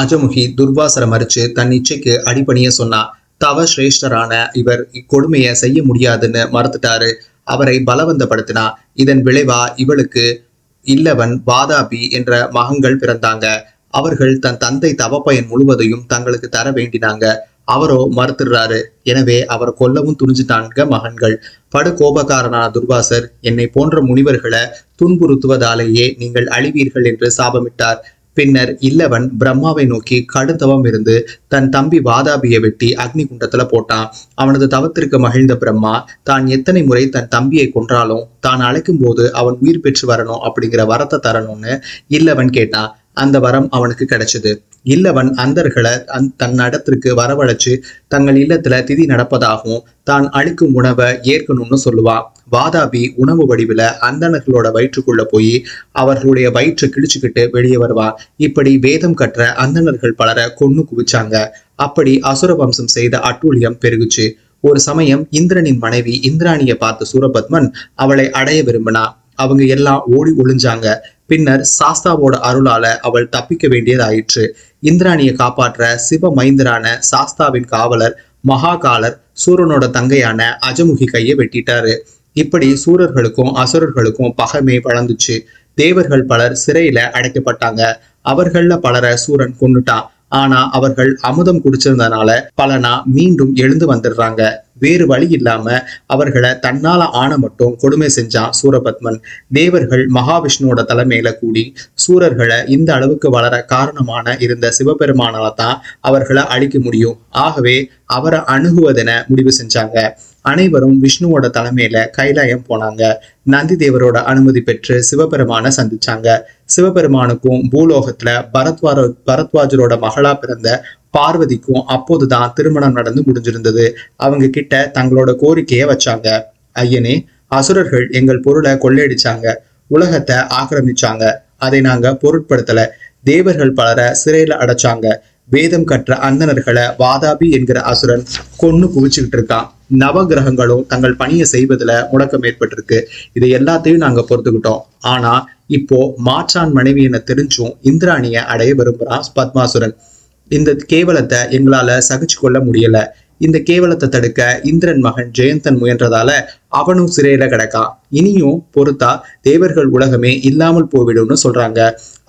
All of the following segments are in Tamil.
அஜமுகி துர்வாசரை மறிச்சு தன் இச்சைக்கு அடிபணிய சொன்னா தவ சிரேஷ்டரான இவர் இக்கொடுமையை செய்ய முடியாதுன்னு மறுத்துட்டாரு. அவரை பலவந்தப்படுத்தினா இதன் விளைவா இவளுக்கு இல்லவன் வாதாபி என்ற மகன்கள் பிறந்தாங்க. அவர்கள் தன் தந்தை தவப்பயன் முழுவதையும் தங்களுக்கு தர வேண்டினாங்க. அவரோ மறுத்துடுறாரு. எனவே அவர் கொல்லவும் துணிஞ்சிட்டாங்க மகன்கள். படு கோபக்காரனான துர்வாசர் என்னை போன்ற முனிவர்களை துன்புறுத்துவதாலேயே நீங்கள் அழிவீர்கள் என்று சாபமிட்டார். பின்னர் இல்லவன் பிரம்மாவை நோக்கி கடுத்தவம் இருந்து தன் தம்பி வாதாபியை வெட்டி அக்னி குண்டத்துல போட்டான். அவனது தவத்திற்கு மகிழ்ந்த பிரம்மா தான் எத்தனை முறை தன் தம்பியை கொன்றாலும் தான் அழைக்கும் போது அவன் உயிர் பெற்று வரணும் அப்படிங்கிற வரத்தை தரணும்னு இல்லவன் கேட்டான். அந்த வரம் அவனுக்கு கிடைச்சது. இல்லவன் அந்தர்களை அந் தன் இடத்திற்கு வரவழைச்சு தங்கள் இல்லத்துல திதி நடப்பதாகவும் தான் அளிக்கும் உணவை ஏற்கணும்னு சொல்லுவான் வாதாபி உணவு வடிவில் அந்தணர்களோட வயிற்றுக்குள்ள போய் அவர்களுடைய வயிற்றை கிழிச்சுக்கிட்டு வெளியே வருவான் இப்படி வேதம் கற்ற அந்தணர்கள் பலரை கொன்னு குவிச்சாங்க. அப்படி அசுர வம்சம் செய்த அட்டூழியம் பெருகுச்சு. ஒரு சமயம் இந்திரனின் மனைவி இந்திராணியை பார்த்த சூரபத்மன் அவளை அடைய விரும்பினா. அவங்க எல்லாம் ஓடி ஒளிஞ்சாங்க. பின்னர் சாஸ்தாவோட அருளால அவள் தப்பிக்க வேண்டியதாயிற்று. இந்திராணியை காப்பாற்ற சிவ மைந்தரான சாஸ்தாவின் காவலர் மகாகாலர் சூரனோட தங்கையான அஜமுகி கையை வெட்டிட்டாரு. இப்படி சூரர்களுக்கும் அசுரர்களுக்கும் பகமே வளர்ந்துச்சு. தேவர்கள் பலர் சிறையில அடைக்கப்பட்டாங்க. அவர்கள்ல பலரை சூரன் கொண்டுட்டான் ஆனா அவர்கள் அமுதம் குடிச்சிருந்தனால பலனா மீண்டும் எழுந்து வந்துடுறாங்க. வேறு வழி இல்லாம அவர்களை தன்னால ஆன மட்டும் கொடுமை செஞ்சான் சூரபத்மன். தேவர்கள் மகாவிஷ்ணுவோட தலைமையில கூடி சூரர்களை இந்த அளவுக்கு வளர காரணமான இருந்த சிவபெருமானால தான் அவர்களை அழிக்க முடியும். ஆகவே அவரை அணுகுவதென முடிவு செஞ்சாங்க. அனைவரும் விஷ்ணுவோட தலைமையில கைலாயம் போனாங்க. நந்தி தேவரோட அனுமதி பெற்று சிவபெருமான சந்திச்சாங்க. சிவபெருமானுக்கும் பூலோகத்துல பரத்வார பரத்வாஜரோட மகளா பிறந்த பார்வதிக்கும் அப்போதுதான் திருமணம் நடந்து முடிஞ்சிருந்தது. அவங்க கிட்ட தங்களோட கோரிக்கையை வச்சாங்க. ஐயனே அசுரர்கள் எங்கள் பொருளை கொள்ளையடிச்சாங்க. உலகத்தை ஆக்கிரமிச்சாங்க. அதை நாங்க பொருட்படுத்தல. தேவர்கள் பலரை சிறையில அடைச்சாங்க. வேதம் கற்ற அந்தனர்களை வாதாபி என்கிற அசுரன் கொன்னு குவிச்சுக்கிட்டு இருக்கான். நவ கிரகங்களும் தங்கள் பணியை செய்வதில் முடக்கம் ஏற்பட்டிருக்கு. இதை எல்லாத்தையும் நாங்கள் பொறுத்துக்கிட்டோம். ஆனா இப்போ மாற்றான் மனைவி என தெரிஞ்சும் இந்திராணியை அடைய விரும்புகிறான் பத்மாசுரன். இந்த கேவலத்தை எங்களால சகிச்சு கொள்ள முடியல. இந்த கேவலத்தை தடுக்க இந்திரன் மகன் ஜெயந்தன் முயன்றதால அவனும் சிறையில கிடக்கான் இனியும் பொறுத்தா தேவர்கள் உலகமே இல்லாமல் போய்விடும்னு சொல்றாங்க.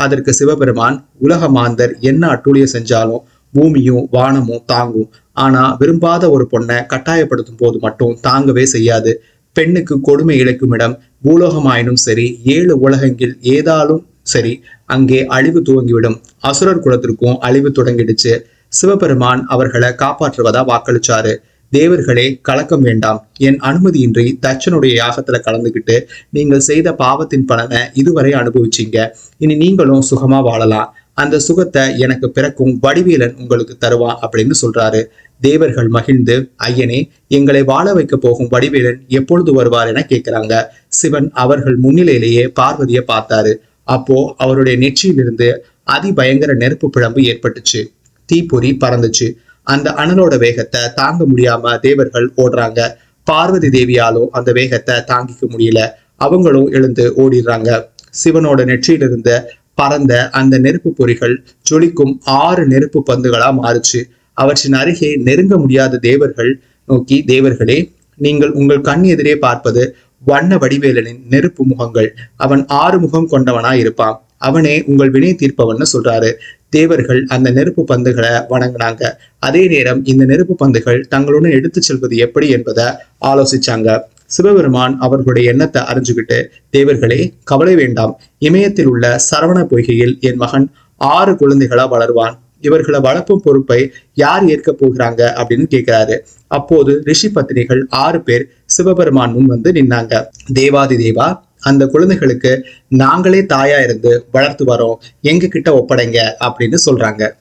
அதற்கு சிவபெருமான் உலக மாந்தர் என்ன அட்டூழியம் செஞ்சாலும் பூமியும் வானமும் தாங்கும். ஆனா விரும்பாத ஒரு பொண்ணை கட்டாயப்படுத்தும் போது மட்டும் தாங்கவே செய்யாது. பெண்ணுக்கு கொடுமை இழைக்கும் இடம் பூலோகமாயினும் சரி ஏழு உலகங்கள் ஏதாலும் சரி அங்கே அழிவு துவங்கிவிடும். அசுரர் குலத்திற்கும் அழிவு தொடங்கிடுச்சு. சிவபெருமான் அவர்களை காப்பாற்றுவதா வாக்களிச்சாரு. தேவர்களே கலக்கம் வேண்டாம். என் அனுமதியின்றி தச்சனுடைய யாகத்துல கலந்துகிட்டு நீங்கள் செய்த பாவத்தின் பலனை இதுவரை அனுபவிச்சீங்க. இனி நீங்களும் சுகமா வாழலாம். அந்த சுகத்தை எனக்கு பிறக்கும் வடிவேலன் உங்களுக்கு தருவான் அப்படின்னு சொல்றாரு. தேவர்கள் மகிழ்ந்து ஐயனே எங்களை வாழ வைக்க போகும் வடிவேலன் எப்பொழுது வருவார் என கேட்கிறாங்க. சிவன் அவர்கள் முன்னிலையிலேயே பார்வதியை பார்த்தாரு. அப்போ அவருடைய நெற்றியிலிருந்து அதிபயங்கர நெருப்பு பிழம்பு ஏற்பட்டுச்சு. தீப்பொறி பறந்துச்சு. அந்த அனலோட வேகத்தை தாங்க முடியாம தேவர்கள் ஓடுறாங்க. பார்வதி தேவியாலும் அந்த வேகத்தை தாங்கிக்க முடியல. அவங்களும் எழுந்து ஓடிடுறாங்க. சிவனோட நெற்றியிலிருந்த பறந்த அந்த நெருப்பு பொறிகள் ஜொலிக்கும் ஆறு நெருப்பு பந்துகளா மாறுச்சு. அவற்றின் அருகே நெருங்க முடியாத தேவர்கள் நோக்கி தேவர்களே நீங்கள் உங்கள் கண் எதிரே பார்ப்பது வண்ண வடிவேலனின் நெருப்பு முகங்கள். அவன் ஆறு முகம் கொண்டவனா இருப்பான். அவனே உங்கள் வினை தீர்ப்பவன்னு சொல்றாரு. தேவர்கள் அந்த நெருப்பு பந்துகளை வணங்கினாங்க. அதே நேரம் இந்த நெருப்பு பந்துகள் தங்களுடன் எடுத்து செல்வது எப்படி என்பதை ஆலோசிச்சாங்க. சிவபெருமான் அவர்களுடைய எண்ணத்தை அறிஞ்சுக்கிட்டு தேவர்களே கவலை வேண்டாம். இமயத்தில் உள்ள சரவண பொய்கையில் என் மகன் ஆறு குழந்தைகளா வளருவான். இவர்களை வளர்ப்பும் பொறுப்பை யார் ஏற்க போகிறாங்க? அப்படின்னு கேட்கிறாரு. அப்போது ரிஷி பத்தினிகள் ஆறு பேர் சிவபெருமான் முன் வந்து நின்னாங்க. தேவாதி தேவா அந்த குழந்தைகளுக்கு நாங்களே தாயா இருந்து வளர்த்து வரோம். எங்க கிட்ட ஒப்படைங்க அப்படின்னு சொல்றாங்க.